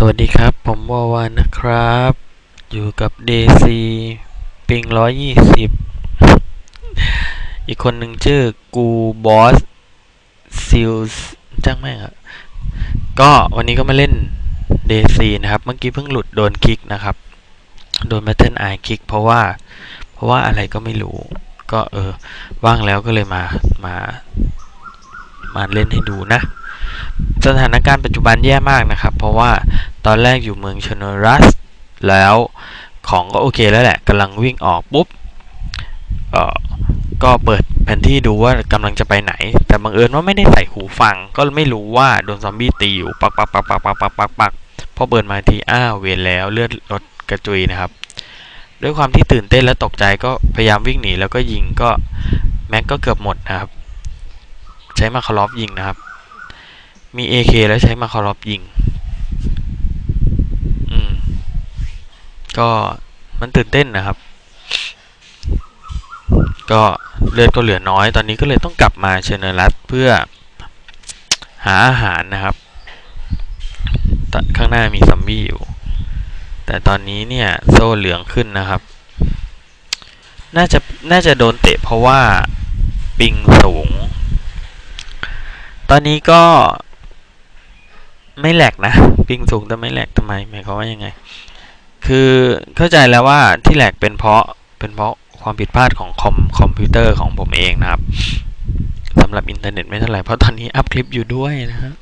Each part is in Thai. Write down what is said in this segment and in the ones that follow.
สวัสดีครับ ผมวาวานนะครับ อยู่กับ DC ปิงร้อยยี่สิบอีกคนหนึ่งชื่อกูบอสซิลจ้างแม่งอะก็วันนี้ก็มาเล่น DC นะครับ เมื่อกี้เพิ่งหลุดโดนคิกนะครับ โดนแมทเทิลไอคิกเพราะว่า เพราะว่าอะไรก็ไม่รู้ ก็เออ ว่างแล้วก็เลยมา มา มาเล่นให้ดูนะ สถานการณ์ปัจจุบันแย่มากนะครับ เพราะว่าตอนแรกอยู่เมืองชนรัส แล้วของก็โอเคแล้วแหละกำลังวิ่งออกปุ๊บเออก็เปิดแผนที่ดูว่ากำลังจะไปไหน แต่บังเอิญว่าไม่ได้ใส่หูฟัง ก็ไม่รู้ว่าโดนซอมบี้ตีอยู่ปักปักปักปักปักปักปักปักพอเปิดมาทีอ้าวเวรแล้วเลือดลดกระจุยนะครับ ด้วยความที่ตื่นเต้นและตกใจก็พยายามวิ่งหนีแล้วก็ยิงก็แม็กก็เกือบหมดนะครับ ใช้มาคารอฟยิงนะครับ มี AK แล้วใช้มาคารอฟยิง อืม ก็มันตื่นเต้นนะครับ ก็เลือดก็เหลือน้อย ตอนนี้ก็เลยต้องกลับมาเชนเนอรัสเพื่อหาอาหารนะครับ ข้างหน้ามีซอมบี้อยู่ แต่ตอนนี้เนี่ยโซ่เหลืองขึ้นนะครับ น่าจะน่าจะโดนเตะเพราะว่าปิงสูง ตอนนี้ก็ ไม่แหลกนะปิงสูงแต่ไม่แหลกทำไมหมายความว่ายังไง คือเข้าใจแล้วว่าที่แหลกเป็นเพราะเป็นเพราะความผิดพลาดของคอมคอมพิวเตอร์ของผมเองนะครับสำหรับอินเทอร์เน็ตไม่เท่าไหร่เพราะตอนนี้อัพคลิปอยู่ด้วยนะครับ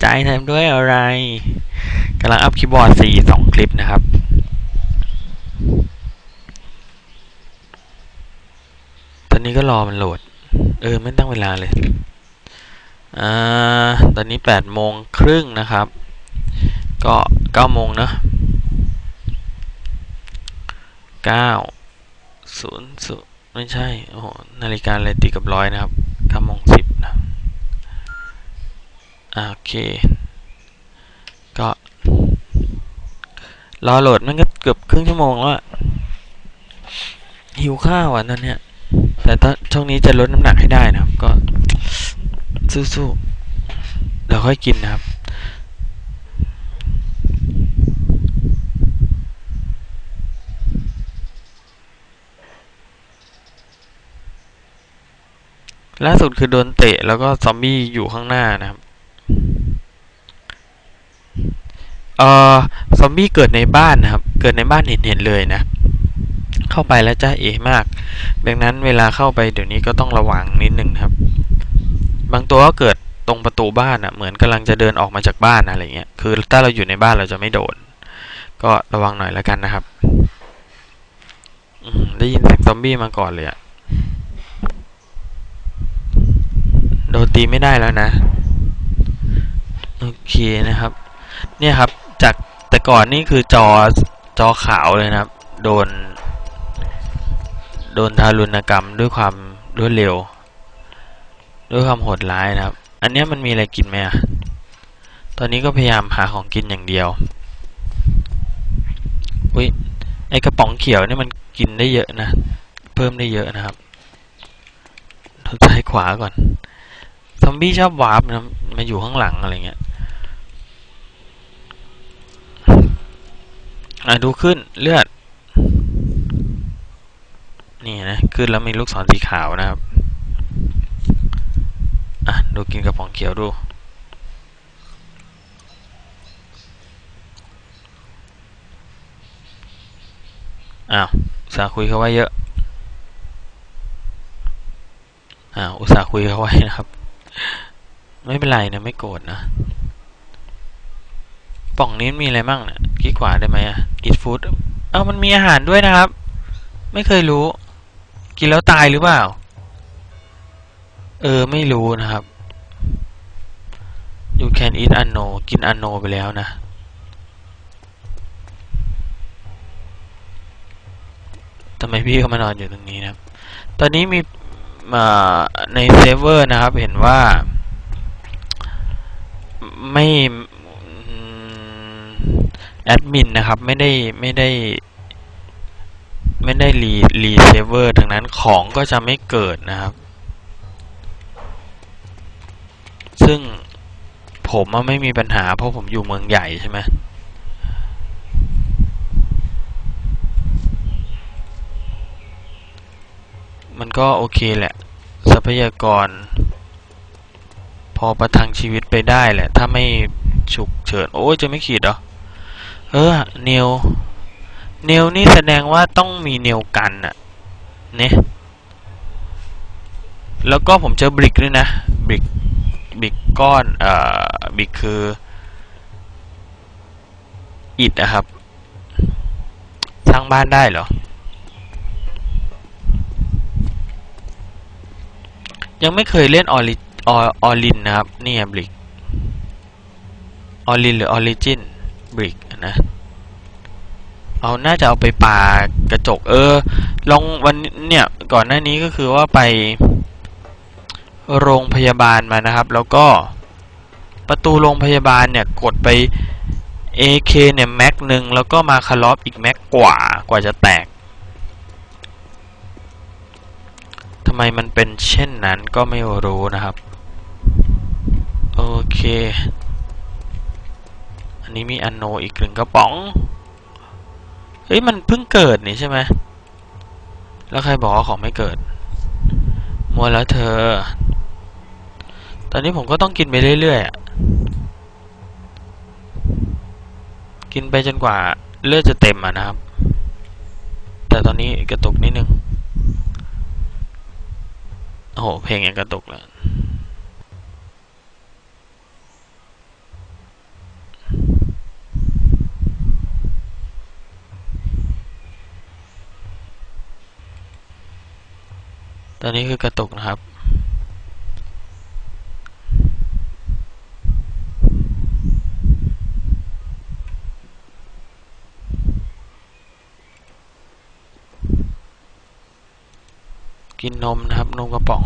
ใจทำด้วยอะไรกำลังอัพคีย์บอร์ดสี่สองคลิปนะครับตอนนี้ก็รอมันโหลด เออ ไม่ตั้งเวลาเลย อ่าตอนนี้แปดโมงครึ่งนะครับ ก็เก้าโมงนะเก้าศูนย์ศูนย์ไม่ใช่ โอ้โห นาฬิกาอะไรติดกับร้อยนะครับเก้าโมงสิบนะโอเค ก็ รอโหลดมันก็เกือบครึ่งชั่วโมงแล้วหิวข้าวอะตอนเนี้ยแต่ตอนช่วงนี้จะลดน้ำหนักให้ได้นะครับ ก็ สู้ๆเดี๋ยวค่อยกินนะครับ ล่าสุดคือโดนเตะแล้วก็ซอมบี้อยู่ข้างหน้านะครับเอ่อซอมบี้เกิดในบ้านนะครับ เกิดในบ้านเห็นเห็นเลยนะ เข้าไปแล้วจ้าเอ๋มาก ดังนั้นเวลาเข้าไปเดี๋ยวนี้ก็ต้องระวังนิดนึงครับ บางตัวก็เกิดตรงประตูบ้านอะเหมือนกำลังจะเดินออกมาจากบ้านอะไรเงี้ยคือถ้าเราอยู่ในบ้านเราจะไม่โดน ก็ระวังหน่อยแล้วกันนะครับได้ยินเสียงซอมบี้มาก่อนเลยอะโดนตีไม่ได้แล้วนะ โอเคนะครับ เนี่ยครับ จากแต่ก่อนนี่คือจอจอขาวเลยนะครับ โดน โดนทารุณกรรมด้วยความรวดเร็ว ด้วยความโหดร้ายนะครับ อันนี้มันมีอะไรกินไหมอะตอนนี้ก็พยายามหาของกินอย่างเดียว อุ้ย ไอกระป๋องเขียวเนี่ยมันกินได้เยอะนะ เพิ่มได้เยอะนะครับเราซ้ายขวาก่อน ซอมบี้ชอบวาร์ปนะ มาอยู่ข้างหลังอะไรเงี้ยอะดูขึ้นเลือด นี่นะ ขึ้นแล้วมีลูกศรสีขาวนะครับ ดูกินกระป๋องเขียวดู อ้าว อุตส่าห์คุยเขาไว้เยอะ อ้าว อุตส่าห์คุยเขาไว้นะครับ ไม่เป็นไรนะไม่โกรธนะป่องนี้มีอะไรบ้างเนี่ยคลิกขวาได้ไหมอะ eat food เอ้ามันมีอาหารด้วยนะครับ ไม่เคยรู้ กินแล้วตายหรือเปล่า เออ ไม่รู้นะครับ can eat unknown กิน unknown ไปแล้วนะ ทำไมพี่เขามานอนอยู่ตรงนี้นะครับ ตอนนี้มีในเซิร์ฟเวอร์นะครับ เห็นว่า ไม่แอดมินนะครับ ไม่ได้ไม่ได้ ไม่ได้รีรีเซิร์ฟเวอร์ดังนั้นของก็จะไม่เกิดนะครับ ซึ่ง ผมอะไม่มีปัญหาเพราะผมอยู่เมืองใหญ่ใช่ไหมมันก็โอเคแหละ ทรัพยากร พอประทังชีวิตไปได้แหละ ถ้าไม่ฉุกเฉิน โอ้ยจะไม่ขีดเหรอ เออ เนว เนวนี่แสดงว่าต้องมีเนวกันอะเนี่ยแล้วก็ผมเจอบริกด้วยนะ บริก บริกก้อนเอ่อบริกคืออิฐนะครับ สร้างบ้านได้เหรอ ยังไม่เคยเล่นออริอออลินนะครับ นี่บริกออลินหรือออริจินบริกนะเอาน่าจะเอาไปปากระจกเออ ลองวันเนี่ยก่อนหน้านี้ก็คือว่าไป โรงพยาบาลมานะครับ แล้วก็ประตูโรงพยาบาลเนี่ยกดไป AK เนี่ยแม็กหนึ่งแล้วก็มาคาร์ลอฟอีกแม็กกว่ากว่าจะแตกทำไมมันเป็นเช่นนั้นก็ไม่รู้นะครับ โอเค อันนี้มีอันโนอีกหนึ่งกระป๋อง เฮ้ย มันเพิ่งเกิดนี่ใช่ไหมแล้วใครบอกว่าของไม่เกิดมัวแล้วเธอ ตอนนี้ผมก็ต้องกินไปเรื่อยๆ กินไปจนกว่าเลือดจะเต็มอะนะครับ แต่ตอนนี้กระตุกนิดนึง โอ้โห เพลงยังกระตุกแล้วตอนนี้คือกระตุกนะครับ กินนมนะครับ นมกระป๋อง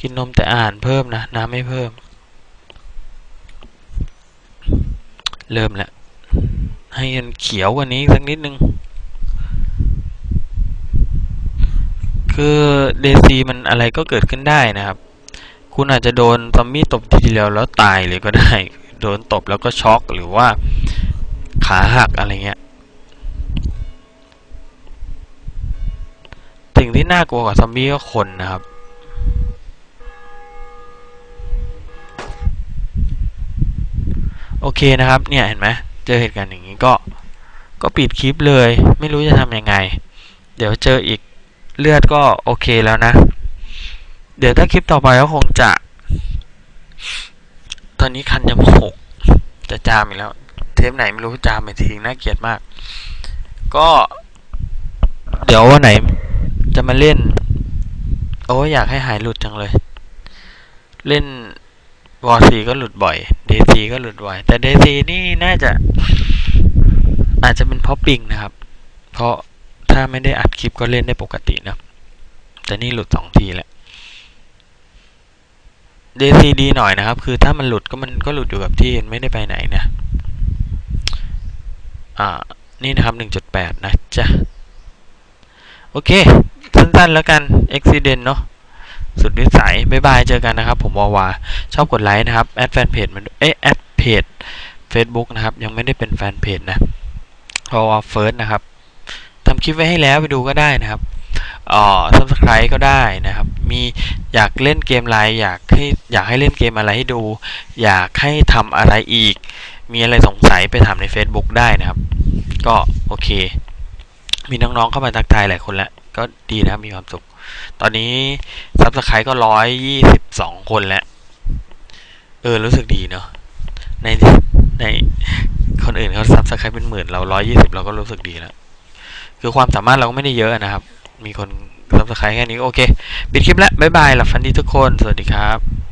กินนมแต่อาหารเพิ่มนะ น้ำไม่เพิ่ม เริ่มแล้วให้มันเขียวกว่านี้สักนิดนึง คือเดซีมันอะไรก็เกิดขึ้นได้นะครับ คุณอาจจะโดนซอมบี้ตบทีเดียวแล้วตายเลยก็ได้ โดนตบแล้วก็ช็อกหรือว่าขาหักอะไรเงี้ย สิ่งที่น่ากลัวกว่าซอมบี้ก็คนนะครับ โอเคนะครับ เนี่ยเห็นไหมเจอเหตุการณ์อย่างนี้ก็ก็ปิดคลิปเลย ไม่รู้จะทำยังไง เดี๋ยวเจออีกเลือดก็โอเคแล้วนะ เดี๋ยวถ้าคลิปต่อไปก็คงจะ ตอนนี้คันจมูกจะจามอีกแล้ว เทปไหนไม่รู้จามไปทิ้งน่าเกลียดมาก ก็ เดี๋ยววันไหน จะมาเล่น โอ้อยากให้หายหลุดจังเลย เล่นวอซีก็หลุดบ่อยเดซีก็หลุดบ่อย แต่เดซีนี่น่าจะ อาจจะเป็นเพราะปิงนะครับ เพราะถ้าไม่ได้อัดคลิปก็เล่นได้ปกตินะ แต่นี่หลุดสองทีแล้วเดซีดีหน่อยนะครับ คือถ้ามันหลุดก็มันก็หลุดอยู่กับที่ไม่ได้ไปไหนนะ อ่า นี่นะครับหนึ่งจุดแปดนะจ๊ะ โอเค สั้นๆ แล้วกัน Accident เนาะสุดวิสัยบ๊ายบาย เจอกันนะครับ ผมวาวา ชอบกดไลค์นะครับ แอดแฟนเพจมันเอ๊ะแอดเพจ Facebook นะครับ ยังไม่ได้เป็นแฟนเพจนะวาวาเฟิร์สนะครับทำคลิปไว้ให้แล้วไปดูก็ได้นะครับอ่อ subscribe ก็ได้นะครับ มีอยากเล่นเกมอะไรอยากให้อยากให้เล่นเกมอะไรให้ดู อยากให้ทำอะไรอีก มีอะไรสงสัยไปถามใน Facebook ได้นะครับ ก็โอเค มีน้องๆเข้ามาทักทายหลายคนแล้ว ก็ดีนะมีความสุข ตอนนี้ซับสไครต์ก็ร้อยยี่สิบสองคนแล้ว เออ รู้สึกดีเนาะในในคนอื่นเขาซับสไครต์เป็นหมื่นเราร้อยยี่สิบเราก็รู้สึกดีแล้ว คือความสามารถเราก็ไม่ได้เยอะนะครับ มีคนซับสไครต์แค่นี้ โอเคปิดคลิปแล้วบ๊ายบายหลับฝันดีทุกคน สวัสดีครับ